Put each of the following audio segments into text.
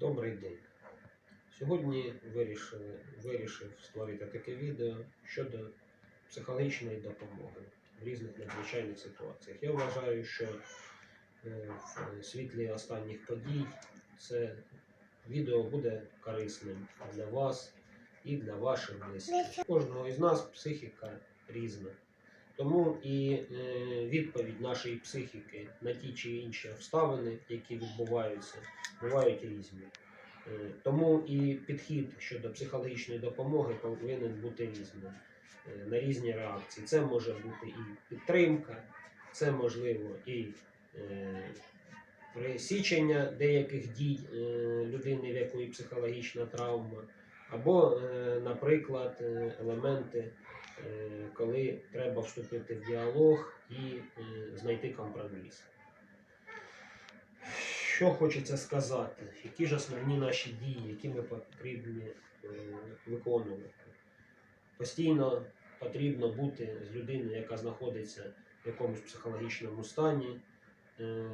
Добрий день. Сьогодні вирішили, вирішив створити таке відео щодо психологічної допомоги в різних надзвичайних ситуаціях. Я вважаю, що е, в світлі останніх подій це відео буде корисним для вас і для ваших близьких. У Кожного із нас психіка різна. Тому і е, відповідь нашої психіки на ті чи інші обставини, які відбуваються, бувають різні. Е, Тому і підхід щодо психологічної допомоги повинен бути різним е, на різні реакції. Це може бути і підтримка, це можливо і пресічення деяких дій людини, в якої психологічна травма, або, наприклад, елементи, коли треба вступити в діалог і е, знайти компроміс. Що хочеться сказати, які ж основні наші дії, які ми потрібні е, виконувати. Постійно потрібно бути з людиною, яка знаходиться в якомусь психологічному стані. Е,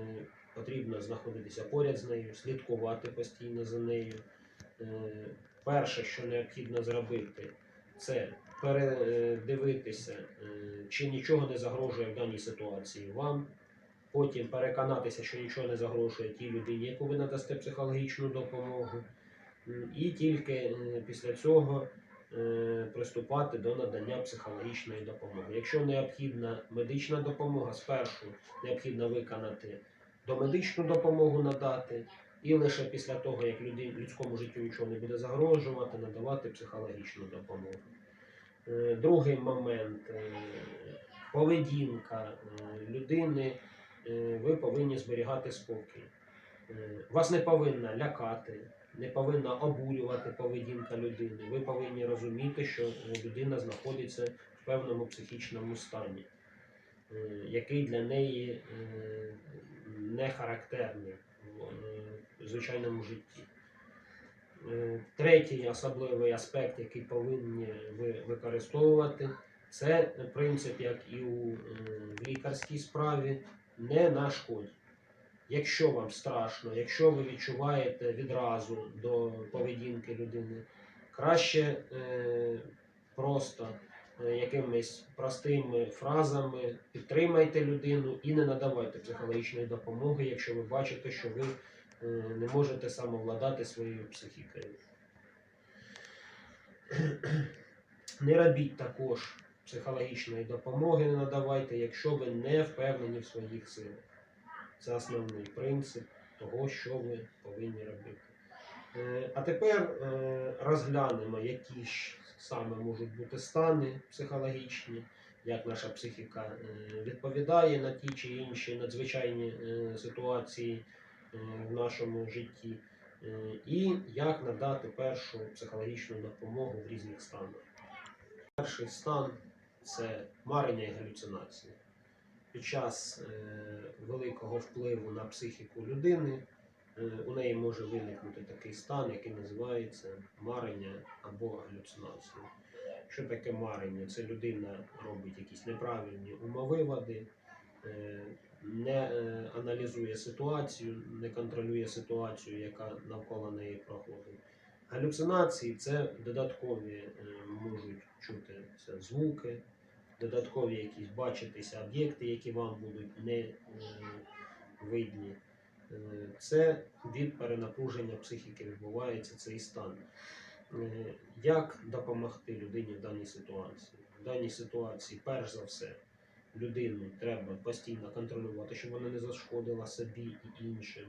Потрібно знаходитися поряд з нею, слідкувати постійно за нею. Е, Перше, що необхідно зробити, це передивитися, е, чи нічого не загрожує в даній ситуації вам. Потім переконатися, що нічого не загрожує тій людині, яку ви надасте психологічну допомогу. І тільки е, після цього е, приступати до надання психологічної допомоги. Якщо необхідна медична допомога, спершу необхідно виконати домедичну допомогу надати, і лише після того, як людському життю нічого не буде загрожувати, надавати психологічну допомогу. Е, Другий момент е, поведінка е, людини. Ви повинні зберігати спокій. Вас не повинна лякати, не повинна обурювати поведінка людини. Ви повинні розуміти, що людина знаходиться в певному психічному стані, який для неї не характерний в звичайному житті. Е, Третій особливий аспект, який повинні ви використовувати, це принцип, як і у е, лікарській справі, не нашкодь. Якщо вам страшно, якщо ви відчуваєте відразу до поведінки людини, краще е, просто е, якимись простими фразами підтримайте людину і не надавайте психологічної допомоги, якщо ви бачите, що ви не можете самовладати своєю психікою. Не робіть також психологічної допомоги, не надавайте, якщо ви не впевнені в своїх силах. Це основний принцип того, що ви повинні робити. Е, А тепер е, розглянемо, які ж саме можуть бути стани психологічні, як наша психіка е, відповідає на ті чи інші надзвичайні е, ситуації е, в нашому житті, е, і як надати першу психологічну допомогу в різних станах. Перший стан це марення і галюцинації. Під час е, великого впливу на психіку людини е, у неї може виникнути такий стан, який називається марення або галюцинація. Що таке марення? Це людина робить якісь неправильні умовиводи, е, не е, аналізує ситуацію, не контролює ситуацію, яка навколо неї проходить. Галюцинації це додаткові е, можуть чутися звуки, додаткові якісь бачитися об'єкти, які вам будуть не е, видні. Це від перенапруження психіки відбувається цей стан. Як допомогти людині в даній ситуації? В даній ситуації, перш за все, людину треба постійно контролювати, щоб вона не зашкодила собі і іншим.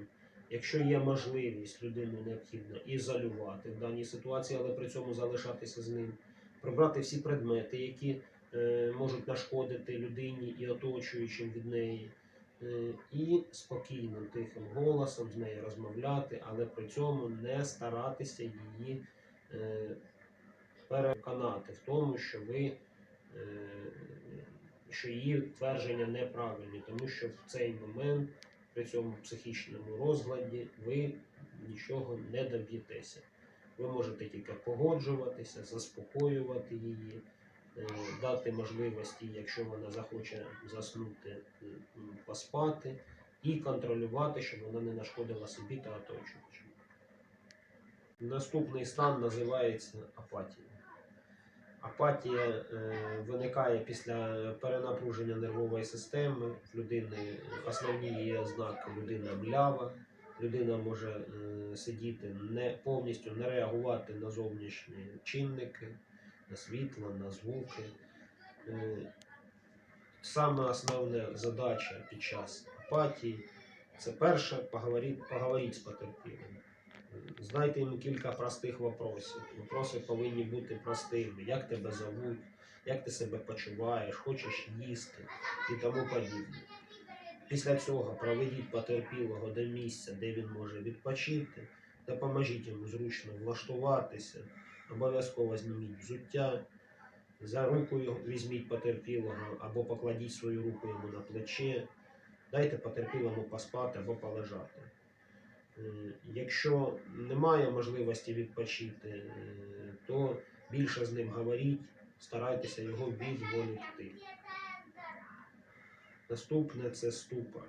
Якщо є можливість, людину необхідно ізолювати в даній ситуації, але при цьому залишатися з ним, прибрати всі предмети, які е, можуть нашкодити людині і оточуючим від неї, е, і спокійно, тихим голосом з нею розмовляти, але при цьому не старатися її е, переконати в тому, що ви. е, Що її твердження неправильні, тому що в цей момент при цьому психічному розладі ви нічого не доб'єтеся. Ви можете тільки погоджуватися, заспокоювати її, е, дати можливості, якщо вона захоче заснути, поспати, і контролювати, щоб вона не нашкодила собі та оточуючим. Наступний стан називається апатія. Апатія е, виникає після перенапруження нервової системи. В людини основні її ознаки людина млява, людина може е, сидіти не повністю не реагувати на зовнішні чинники, на світло, на звуки. Е, Саме основна задача під час апатії це перше поговорити, поговорити з потерпілим. Знайте йому кілька простих вопросів. Вопроси повинні бути простими. Як тебе зовуть, як ти себе почуваєш, хочеш їсти і тому подібне. Після цього проведіть потерпілого до місця, де він може відпочити, допоможіть йому зручно влаштуватися, обов'язково зніміть взуття, за руку візьміть потерпілого або покладіть свою руку йому на плече, дайте потерпілому поспати або полежати. Е, Якщо немає можливості відпочити, е, то більше з ним говоріть, старайтеся його відволікти. Наступне це ступор.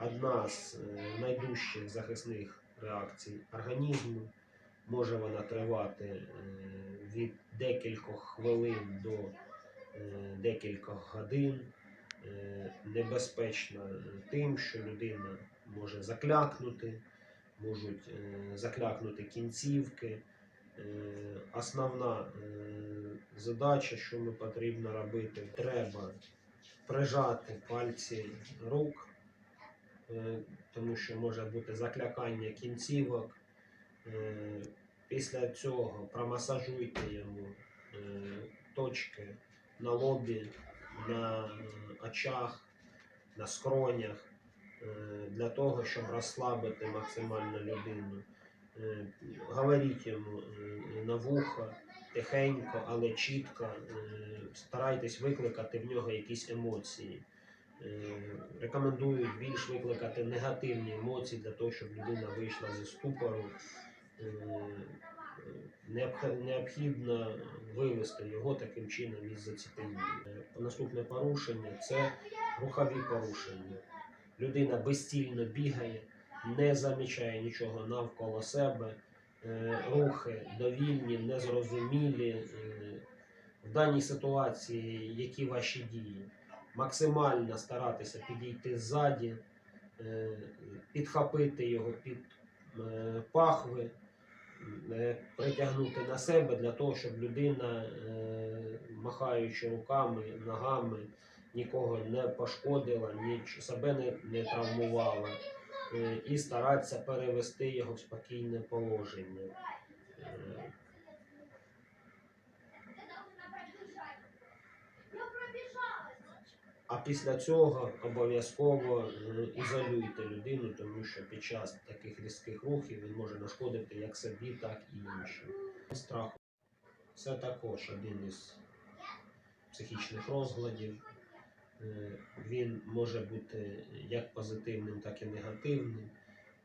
Одна з е, найдужчих захисних реакцій організму. Може вона тривати від декількох хвилин до декількох годин. Небезпечна тим, що людина може заклякнути, можуть е, заклякнути кінцівки. Е, Основна е, задача, що ми потрібно робити, треба прижати пальці рук, тому що може бути заклякання кінцівок. Після цього промасажуйте йому точки на лобі, на очах, на скронях, для того, щоб розслабити максимально людину. Е, Говоріть йому е, на вухо, тихенько, але чітко. е, Старайтесь викликати в нього якісь емоції. Е, Рекомендують більш викликати негативні емоції для того, щоб людина вийшла зі ступору. Е, Необхідно вивести його таким чином із заціпеніння. Е, Наступне порушення це рухові порушення. Людина безцільно бігає, не замічає нічого навколо себе, е, рухи довільні, незрозумілі. Е, В даній ситуації які ваші дії? Максимально старатися підійти ззаді, е, підхопити його під пахви, притягнути на себе для того, щоб людина, махаючи руками, ногами, нікого не пошкодила, ніч себе не, не травмувала, е, і старатися перевести його в спокійне положення. А після цього обов'язково е, ізолюйте людину, тому що під час таких різких рухів він може нашкодити як собі, так і іншим. Страх це також один із психічних розладів. Е, Він може бути як позитивним, так і негативним.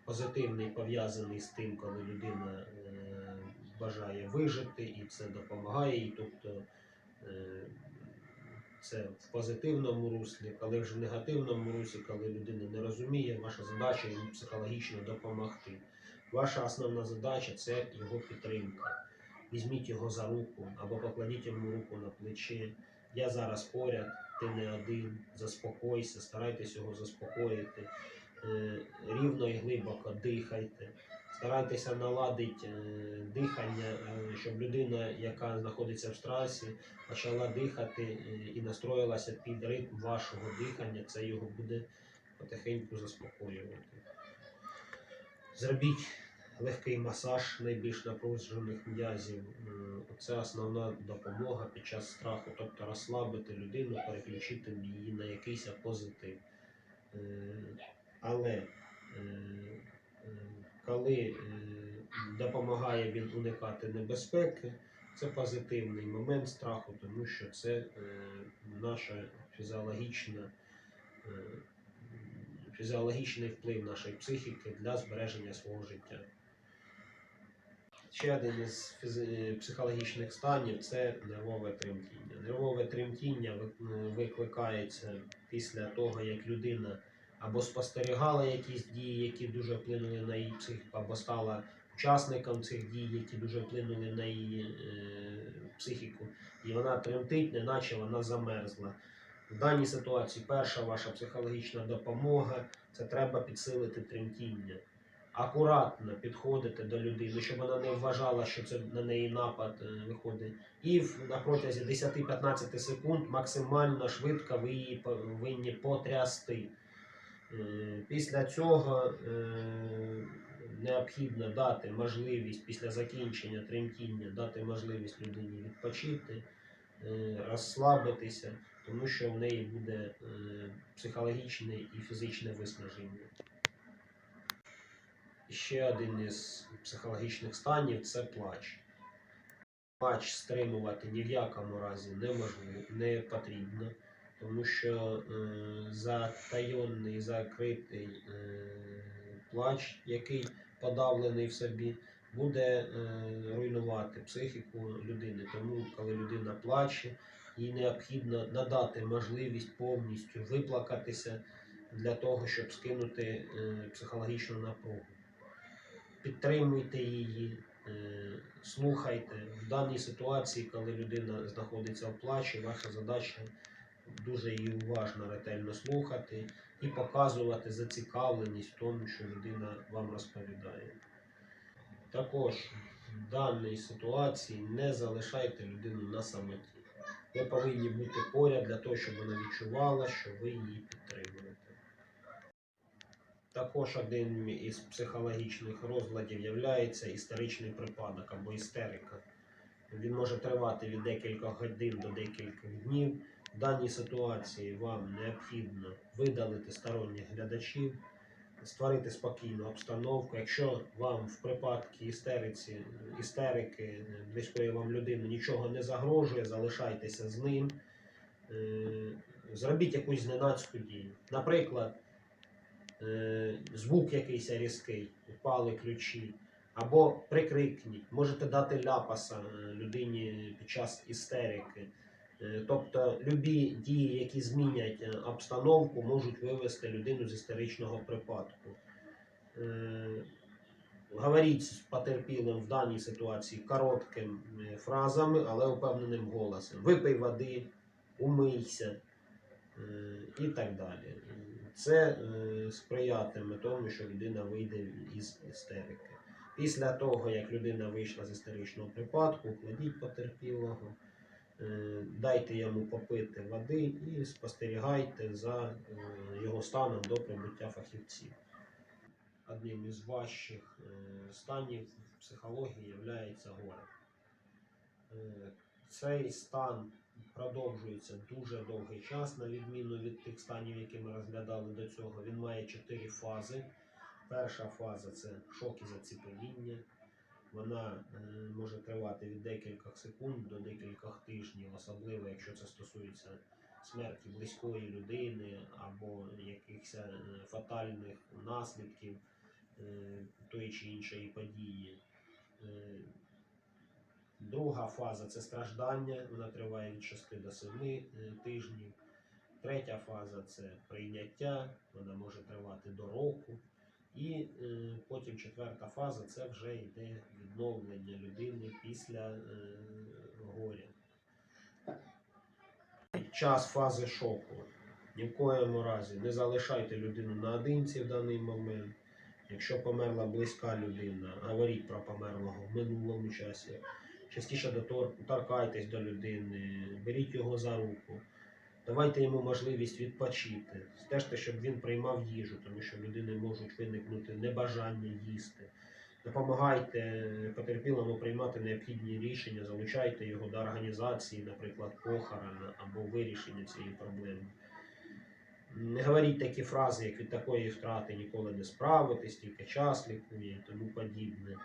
Позитивний пов'язаний з тим, коли людина е, бажає вижити, і це допомагає їй. Тобто е, це в позитивному руслі, коли вже в негативному руслі, коли людина не розуміє, ваша задача йому психологічно допомогти. Ваша основна задача це його підтримка. Візьміть його за руку або покладіть йому руку на плече. Я зараз поряд, ти не один, заспокойся, старайтесь його заспокоїти. Е, Рівно і глибоко дихайте. Старайтеся наладити е, дихання, е, щоб людина, яка знаходиться в стресі, почала дихати і настроїлася під ритм вашого дихання, це його буде потихеньку заспокоювати. Зробіть легкий масаж найбільш напружених м'язів. Це основна допомога під час страху, тобто розслабити людину, переключити її на якийсь позитив. Е, Але е, е, коли допомагає він уникати небезпеки, це позитивний момент страху, тому що це наша фізіологічна, фізіологічний вплив нашої психіки для збереження свого життя. Ще один із психологічних станів це нервове тремтіння. Нервове тремтіння викликається після того, як людина або спостерігала якісь дії, які дуже вплинули на її психіку, або стала учасникам цих дій, які дуже вплинули на її е, психіку. І вона тремтить, неначе вона замерзла. В даній ситуації перша ваша психологічна допомога це треба підсилити тремтіння. Акуратно підходити до людини, щоб вона не вважала, що це на неї напад е, виходить. І на протязі 10-15 секунд максимально швидко ви її повинні потрясти. Е, Після цього е, необхідно дати можливість після закінчення тремтіння, дати можливість людині відпочити, розслабитися, тому що в неї буде психологічне і фізичне виснаження. Ще один із психологічних станів це плач. Плач стримувати ні в якому разі неможливо, не потрібно, тому що е, затайонний, закритий е, плач, який подавлений в собі, буде е, руйнувати психіку людини. Тому, коли людина плаче, їй необхідно надати можливість повністю виплакатися для того, щоб скинути е, психологічну напругу. Підтримуйте її, е, слухайте. В даній ситуації, коли людина знаходиться в плачі, ваша задача дуже її уважно, ретельно слухати і показувати зацікавленість в тому, що людина вам розповідає. Також в даній ситуації не залишайте людину на самоті. Ви повинні бути поряд для того, щоб вона відчувала, що ви її підтримуєте. Також один із психологічних розладів є істеричний припадок або істерика. Він може тривати від декількох годин до декількох днів. В даній ситуації вам необхідно видалити сторонніх глядачів, створити спокійну обстановку. Якщо вам в припадку істериці, істерики близької вам людини нічого не загрожує, залишайтеся з ним. Е, Зробіть якусь зненацьку дію. Наприклад, звук якийсь різкий, впали ключі, або прикрикніть, можете дати ляпаса е, людині під час істерики. Е, Тобто любі дії, які змінять е, обстановку, можуть вивести людину з істеричного припадку. Е, Говоріть з потерпілим в даній ситуації короткими фразами, але упевненим голосом. Випий води, умийся е, і так далі. Це е, сприятиме тому, що людина вийде із істерики. Після того, як людина вийшла з істеричного припадку, кладіть потерпілого, е, дайте йому попити води і спостерігайте за е, його станом до прибуття фахівців. Одним із важчих станів психології є горе. Цей стан продовжується дуже довгий час, на відміну від тих станів, які ми розглядали до цього. Він має чотири фази. Перша фаза це шок і заціпеніння. Вона е, може тривати від декількох секунд до декількох тижнів, особливо якщо це стосується смерті близької людини або якихось е, фатальних наслідків е, тої чи іншої події. Друга фаза це страждання, вона триває від 6 до 7 е, тижнів. Третя фаза це прийняття, вона може тривати до року. І е, потім четверта фаза це вже йде відновлення людини після е, горя. Час фази шоку ні в коєму разі не залишайте людину наодинці в даний момент. Якщо померла близька людина, говоріть про померлого в минулому часі. Частіше дотор- торкайтесь до людини, беріть його за руку, давайте йому можливість відпочити, стежте, щоб він приймав їжу, тому що людини можуть виникнути небажання їсти. Допомагайте потерпілому приймати необхідні рішення, залучайте його до організації, наприклад, похорона або вирішення цієї проблеми. Не говоріть такі фрази, як від такої втрати ніколи не справитись, тільки час лікує і тому подібне.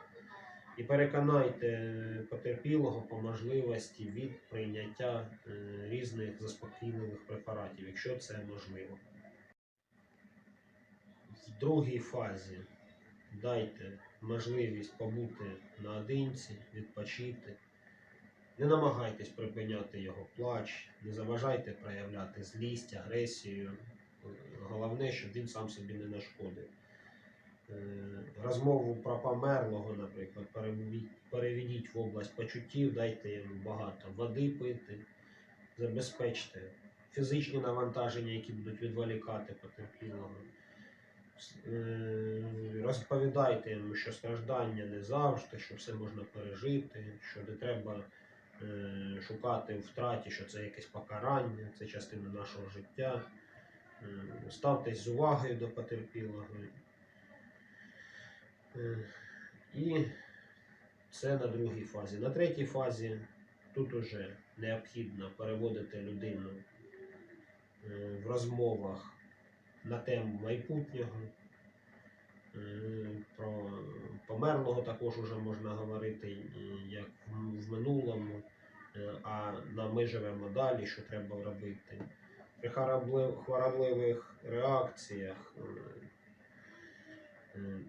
І переконайте потерпілого по можливості від прийняття е, різних заспокійливих препаратів, якщо це можливо. В другій фазі дайте можливість побути наодинці, відпочити. Не намагайтесь припиняти його плач, не заважайте проявляти злість, агресію. Головне, щоб він сам собі не нашкодив. Е, Розмову про померлого, наприклад, переведіть, в область почуттів, дайте йому багато води пити, забезпечте фізичні навантаження, які будуть відволікати потерпілого. Е, Розповідайте йому, що страждання не завжди, що все можна пережити, що не треба е, шукати в втраті, що це якесь покарання, це частина нашого життя. Ставтесь з увагою до потерпілого. Е, І це на другій фазі. На третій фазі тут уже необхідно переводити людину е, в розмовах на тему майбутнього. Е, Про померлого також уже можна говорити, як в- минулому, а на ми живемо далі, що треба робити. При хворобли- хворобливих реакціях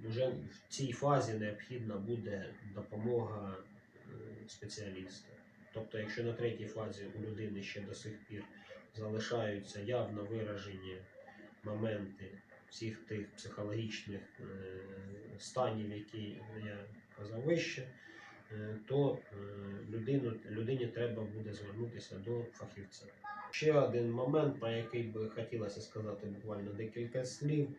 вже в цій фазі необхідна буде допомога е, спеціаліста. Тобто, якщо на третій фазі у людини ще до сих пір залишаються явно виражені моменти всіх тих психологічних е, станів, які я казав вище, е, то людину, людині треба буде звернутися до фахівця. Ще один момент, про який би хотілося сказати буквально декілька слів,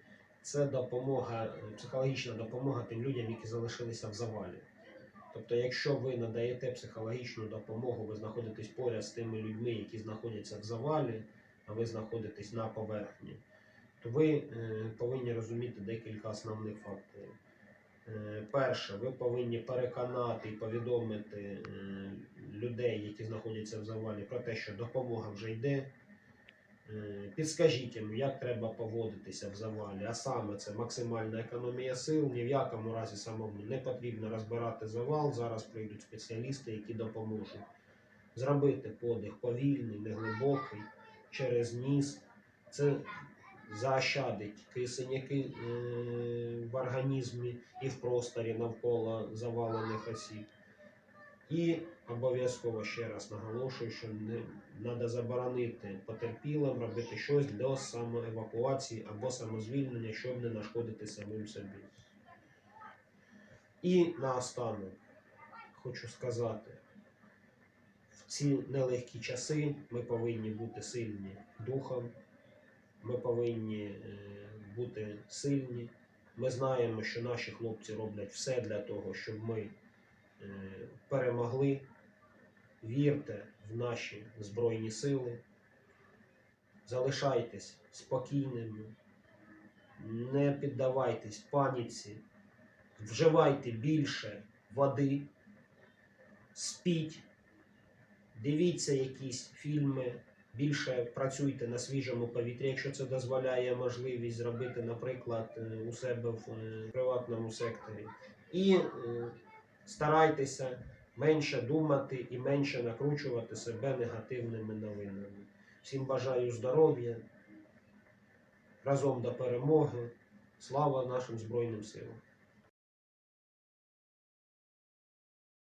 це допомога, психологічна допомога тим людям, які залишилися в завалі. Тобто, якщо ви надаєте психологічну допомогу, ви знаходитесь поряд з тими людьми, які знаходяться в завалі, а ви знаходитесь на поверхні, то ви е, повинні розуміти декілька основних факторів. Е, Перше, ви повинні переконати і повідомити е, людей, які знаходяться в завалі, про те, що допомога вже йде. Е, Підскажіть їм, як треба поводитися в завалі, а саме це максимальна економія сил. Ні в якому разі самому не потрібно розбирати завал. Зараз прийдуть спеціалісти, які допоможуть зробити подих повільний, неглибокий, через ніс. Це заощадить кисень, який е, в організмі і в просторі навколо завалених осіб. І обов'язково ще раз наголошую, що не треба заборонити потерпілим робити щось для самоевакуації або самозвільнення, щоб не нашкодити самим собі. І наостанок хочу сказати, в ці нелегкі часи ми повинні бути сильні духом, ми повинні е, бути сильні. Ми знаємо, що наші хлопці роблять все для того, щоб ми перемогли. Вірте в наші Збройні Сили. Залишайтесь спокійними, не піддавайтесь паніці, вживайте більше води, спіть, дивіться якісь фільми, більше працюйте на свіжому повітрі, якщо це дозволяє можливість зробити, наприклад, е, у себе в е, приватному секторі. І е, старайтеся менше думати і менше накручувати себе негативними новинами. Всім бажаю здоров'я, разом до перемоги. Слава нашим Збройним силам!